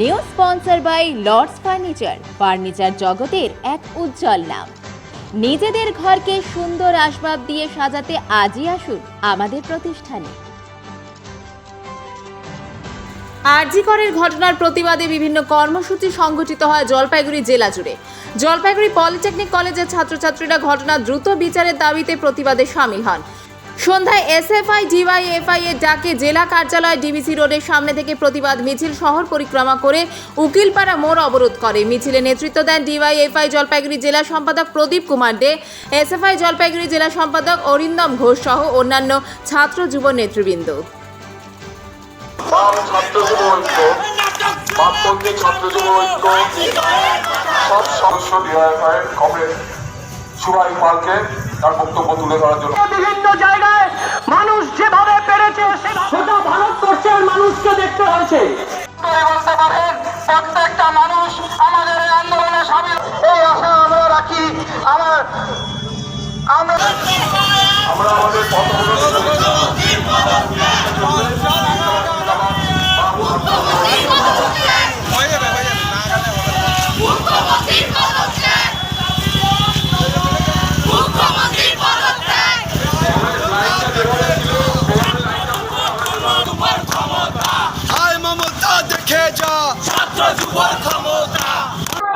New sponsor by Lords furniture furniture জগতের এক উজ্জ্বল নাম। নিজেদের ঘরকে সুন্দর আসবাব দিয়ে সাজাতে আজই আসুন আমাদের প্রতিষ্ঠানে। আরজিকরের ঘটনার প্রতিবাদে বিভিন্ন কর্মসূচি সংগঠিত হয় জলপাইগুড়ি জেলা জুড়ে। জলপাইগুড়ি পলিটেকনিক কলেজের ছাত্রছাত্রীরা ঘটনা দ্রুত বিচারের দাবিতে প্রতিবাদে সামিল হন। সন্ধ্যায় এসএফআই, ডিওয়াইএফআই এর ডাকে জেলা কার্যালয় ডিবিসি রোডের সামনে থেকে প্রতিবাদ মিছিল শহর পরিক্রমা করে উকিলপাড়া মোড় অবরোধ করে। মিছিলে নেতৃত্ব দেন ডিওয়াইএফআই জলপাইগুড়ি জেলা সম্পাদক প্রদীপ কুমার দে। এসএফআই জলপাইগুড়ি জেলা সম্পাদক অরিন্দম ঘোষ সহ অন্যান্য ছাত্র যুব নেতৃবৃন্দ। সব সদস্য ডিওয়াইফআই কমরেড পালকে তার বক্তব্য তুলে ধরার জন্য দেখতে হয়েছে। বলতে পারেন প্রত্যেকটা মানুষ আমাদের এই আন্দোলনে সামিল। এই আশা আমরা রাখি। আমার আমরা আমরা আমাদের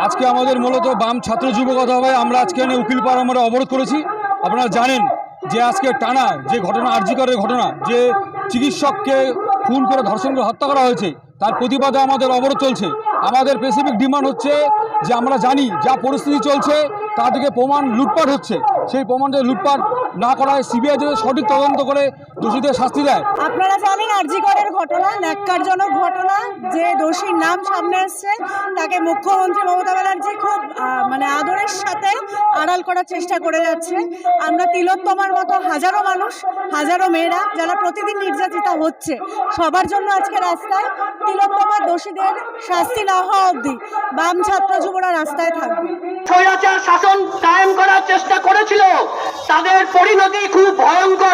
আজকে আমাদের মূলত বাম ছাত্র যুব কথা হয় আমরা আজকে এখানে উকিলপাড়া আমরা অবরোধ করেছি। আপনারা জানেন যে আজকে টানা যে ঘটনা আর্জিকরের ঘটনা যে চিকিৎসককে খুন করে ধর্ষণ করে হত্যা করা হয়েছে তার প্রতিবাদে আমাদের অবরোধ চলছে। আমাদের স্পেসিফিক ডিমান্ড হচ্ছে যে আমরা জানি যা পরিস্থিতি চলছে তা থেকে প্রমাণ লুটপাট হচ্ছে। সেই প্রমাণটা লুটপাট না করায় সিবিআই যদি সঠিক তদন্ত করে দোষীদের শাস্তি দেয়। আপনারা জানেন আরজিকরের ঘটনা ন্যাক্কারজনক ঘটনা যে দোষীর নাম সামনে আসছে তাকে মুখ্যমন্ত্রী মমতা ব্যানার্জি খুব মানে আদরের সাথে আড়াল করার চেষ্টা করে যাচ্ছে। আমরা তিলোত্তমার মতো হাজারো মানুষ হাজারো মেয়েরা যারা প্রতিদিন নির্যাতিতা হচ্ছে সবার জন্য আজকে রাস্তায় তিলোত্তমার দোষীদের শাস্তি না হওয়া অবধি বাম ছাত্র যুবরা রাস্তায় থাকবে। শাসন চেষ্টা করেছিল। তাদের পরিণতি খুব ভয়ঙ্কর।